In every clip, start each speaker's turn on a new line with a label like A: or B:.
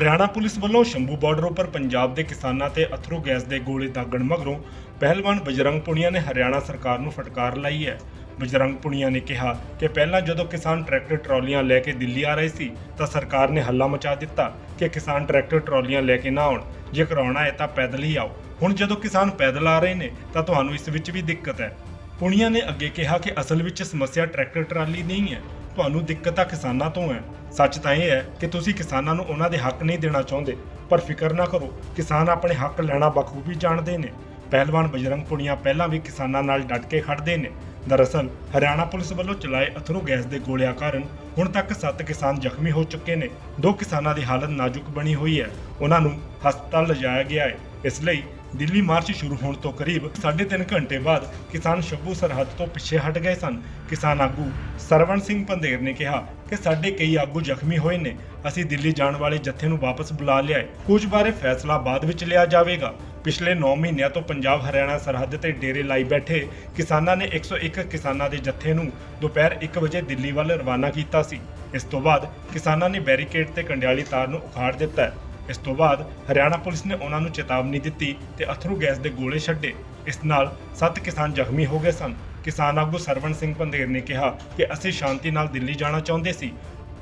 A: Haryana police ਵੱਲੋਂ Shambhu border ਉੱਪਰ ਪੰਜਾਬ ਦੇ ਕਿਸਾਨਾਂ ਤੇ ਅਥਰੂ ਗੈਸ ਦੇ ਗੋਲੇ ਦਾਗਣ ਮਗਰੋਂ ਪਹਿਲਵਾਨ ਬਜਰੰਗ ਪੁਨੀਆ ਨੇ ਹਰਿਆਣਾ ਸਰਕਾਰ ਨੂੰ ਫਟਕਾਰ ਲਾਈ ਹੈ। ਬਜਰੰਗ ਪੁਨੀਆ ਨੇ ਕਿਹਾ ਕਿ ਪਹਿਲਾਂ ਜਦੋਂ ਕਿਸਾਨ ਟਰੈਕਟਰ ਟਰਾਲੀਆਂ ਲੈ ਕੇ ਦਿੱਲੀ ਆ ਰਹੇ ਸੀ, ਤਾਂ ਸਰਕਾਰ ਨੇ ਹੱਲਾ ਮਚਾ ਦਿੱਤਾ ਕਿ ਕਿਸਾਨ ਟਰੈਕਟਰ ਟਰਾਲੀਆਂ ਲੈ ਕੇ ਨਾ ਆਉਣ। ਜੇ ਕਰਾਉਣਾ ਹੈ ਤਾਂ ਪੈਦਲ ਹੀ ਆਓ। ਹੁਣ ਜਦੋਂ ਕਿਸਾਨ ਪੈਦਲ ਆ ਰਹੇ ਨੇ, ਤਾਂ ਤੁਹਾਨੂੰ ਇਸ ਵਿੱਚ ਵੀ ਦਿੱਕਤ ਹੈ। ਪੁਨੀਆ ਨੇ ਅੱਗੇ ਕਿਹਾ ਕਿ ਅਸਲ ਵਿੱਚ ਸਮੱਸਿਆ ਟਰੈਕਟਰ ਟਰਾਲੀ ਨਹੀਂ ਹੈ। ਤੁਹਾਨੂੰ ਦਿੱਕਤ ਤਾਂ ਕਿਸਾਨਾਂ ਤੋਂ ਹੈ। ਸੱਚ ਤਾਂ ਇਹ ਹੈ ਕਿ ਤੁਸੀਂ ਕਿਸਾਨਾਂ ਨੂੰ ਉਹਨਾਂ ਦੇ ਹੱਕ ਨਹੀਂ ਦੇਣਾ ਚਾਹੁੰਦੇ। ਪਰ ਫਿਕਰ ਨਾ ਕਰੋ, ਕਿਸਾਨ ਆਪਣੇ ਹੱਕ ਲੈਣਾ ਬਖੂਬੀ ਜਾਣਦੇ ਨੇ। ਪਹਿਲਵਾਨ ਬਜਰੰਗ ਪੁਨੀਆ ਪਹਿਲਾਂ ਵੀ ਕਿਸਾਨਾਂ ਨਾਲ ਡਟ ਕੇ ਖੜਦੇ ਨੇ। ਦਰਅਸਲ, ਹਰਿਆਣਾ ਪੁਲਿਸ ਵੱਲੋਂ ਚਲਾਏ ਅਥਰੂ ਗੈਸ ਦੇ ਗੋਲਿਆਂ ਕਾਰਨ ਹੁਣ ਤੱਕ 7 ਕਿਸਾਨ ਜ਼ਖਮੀ ਹੋ ਚੁੱਕੇ ਨੇ। ਦੋ ਕਿਸਾਨਾਂ ਦੀ ਹਾਲਤ ਨਾਜ਼ੁਕ ਬਣੀ ਹੋਈ ਹੈ। ਉਹਨਾਂ ਨੂੰ ਹਸਪਤਾਲ ਲਿਜਾਇਆ ਗਿਆ ਹੈ। ਇਸ ਲਈ ਦਿੱਲੀ ਮਾਰਚ ਸ਼ੁਰੂ ਹੋਣ ਤੋਂ ਕਰੀਬ 3.5 ਘੰਟੇ ਬਾਅਦ ਕਿਸਾਨ ਸ਼ੱਭੂ ਸਰਹੱਦ ਤੋਂ ਪਿੱਛੇ ਹਟ ਗਏ ਸਨ। ਕਿਸਾਨ ਆਗੂ ਸਰਵਣ ਸਿੰਘ ਪੰਧੇਰ ਨੇ ਕਿਹਾ ਕਿ ਸਾਡੇ ਕਈ ਆਗੂ ਜ਼ਖਮੀ ਹੋਏ ਨੇ। ਅਸੀਂ ਦਿੱਲੀ ਜਾਣ ਵਾਲੇ ਜੱਥੇ ਨੂੰ ਵਾਪਸ ਬੁਲਾ ਲਿਆ ਹੈ ਕੁਝ ਬਾਰੇ ਫੈਸਲਾ ਬਾਅਦ ਵਿੱਚ ਲਿਆ ਜਾਵੇਗਾ। ਪਿਛਲੇ 9 ਮਹੀਨਿਆਂ ਤੋਂ ਪੰਜਾਬ ਹਰਿਆਣਾ ਸਰਹੱਦ ਤੇ ਡੇਰੇ ਲਾਈ ਬੈਠੇ ਕਿਸਾਨਾਂ ਨੇ 101 ਕਿਸਾਨਾਂ ਦੇ ਜੱਥੇ ਨੂੰ ਦੁਪਹਿਰ 1 ਵਜੇ ਦਿੱਲੀ ਵੱਲ ਰਵਾਨਾ ਕੀਤਾ ਸੀ। ਇਸ ਤੋਂ ਬਾਅਦ ਕਿਸਾਨਾਂ ਨੇ ਬੈਰੀਕੇਡ ਤੇ ਕੰਡਿਆਲੀ ਤਾਰ ਨੂੰ ਉਖਾੜ ਦਿੱਤਾ ਇਸ ਤੋਂ ਬਾਅਦ ਹਰਿਆਣਾ ਪੁਲਿਸ ਨੇ ਉਹਨਾਂ ਨੂੰ ਚੇਤਾਵਨੀ ਦਿੱਤੀ ਤੇ ਅਥਰੂ ਗੈਸ ਦੇ ਗੋਲੇ ਛੱਡੇ। ਇਸ ਨਾਲ 7 ਕਿਸਾਨ ਜ਼ਖਮੀ ਹੋ ਗਏ ਸਨ। ਕਿਸਾਨ ਆਗੂ ਸਰਵਣ ਸਿੰਘ ਪੰਧੇਰ ਨੇ ਕਿਹਾ ਕਿ ਅਸੀਂ ਸ਼ਾਂਤੀ ਨਾਲ ਦਿੱਲੀ ਜਾਣਾ ਚਾਹੁੰਦੇ ਸੀ।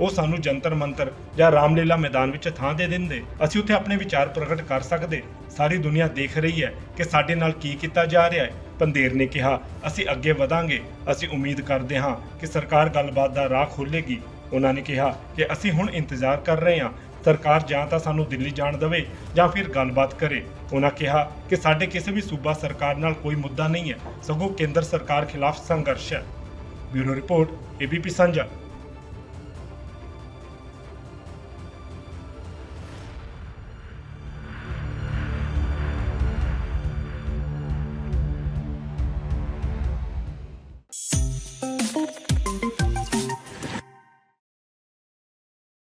A: ਉਹ ਸਾਨੂੰ ਜੰਤਰ ਮੰਤਰ ਜਾਂ ਰਾਮਲੀਲਾ ਮੈਦਾਨ ਵਿੱਚ ਥਾਂ ਦੇ ਦਿੰਦੇ। ਅਸੀਂ ਉੱਥੇ ਆਪਣੇ ਵਿਚਾਰ ਪ੍ਰਗਟ ਕਰ ਸਕਦੇ। ਸਾਰੀ ਦੁਨੀਆ ਦੇਖ ਰਹੀ ਹੈ ਕਿ ਸਾਡੇ ਨਾਲ ਕੀ ਕੀਤਾ ਜਾ ਰਿਹਾ ਹੈ। ਪੰਧੇਰ ਨੇ ਕਿਹਾ, ਅਸੀਂ ਅੱਗੇ ਵਧਾਂਗੇ। ਅਸੀਂ ਉਮੀਦ ਕਰਦੇ ਹਾਂ ਕਿ ਸਰਕਾਰ ਗੱਲਬਾਤ ਦਾ ਰਾਹ ਖੋਲ੍ਹੇਗੀ। ਉਹਨਾਂ ਨੇ ਕਿਹਾ ਕਿ ਅਸੀਂ ਹੁਣ ਇੰਤਜ਼ਾਰ ਕਰ ਰਹੇ ਹਾਂ ਸਰਕਾਰ ਜਾਂ ਤਾਂ ਸਾਨੂੰ ਦਿੱਲੀ ਜਾਣ ਦੇਵੇ ਜਾਂ ਫਿਰ ਗੱਲਬਾਤ ਕਰੇ। ਉਹਨਾਂ ਕਿਹਾ ਕਿ ਸਾਡੇ ਕਿਸੇ ਵੀ ਸੂਬਾ ਸਰਕਾਰ ਨਾਲ ਕੋਈ ਮੁੱਦਾ ਨਹੀਂ ਹੈ। ਸਗੋਂ ਕੇਂਦਰ ਸਰਕਾਰ ਖਿਲਾਫ ਸੰਘਰਸ਼ ਹੈ। ਬਿਊਰੋ ਰਿਪੋਰਟ, ਏਬੀਪੀ ਸਾਂਝਾ।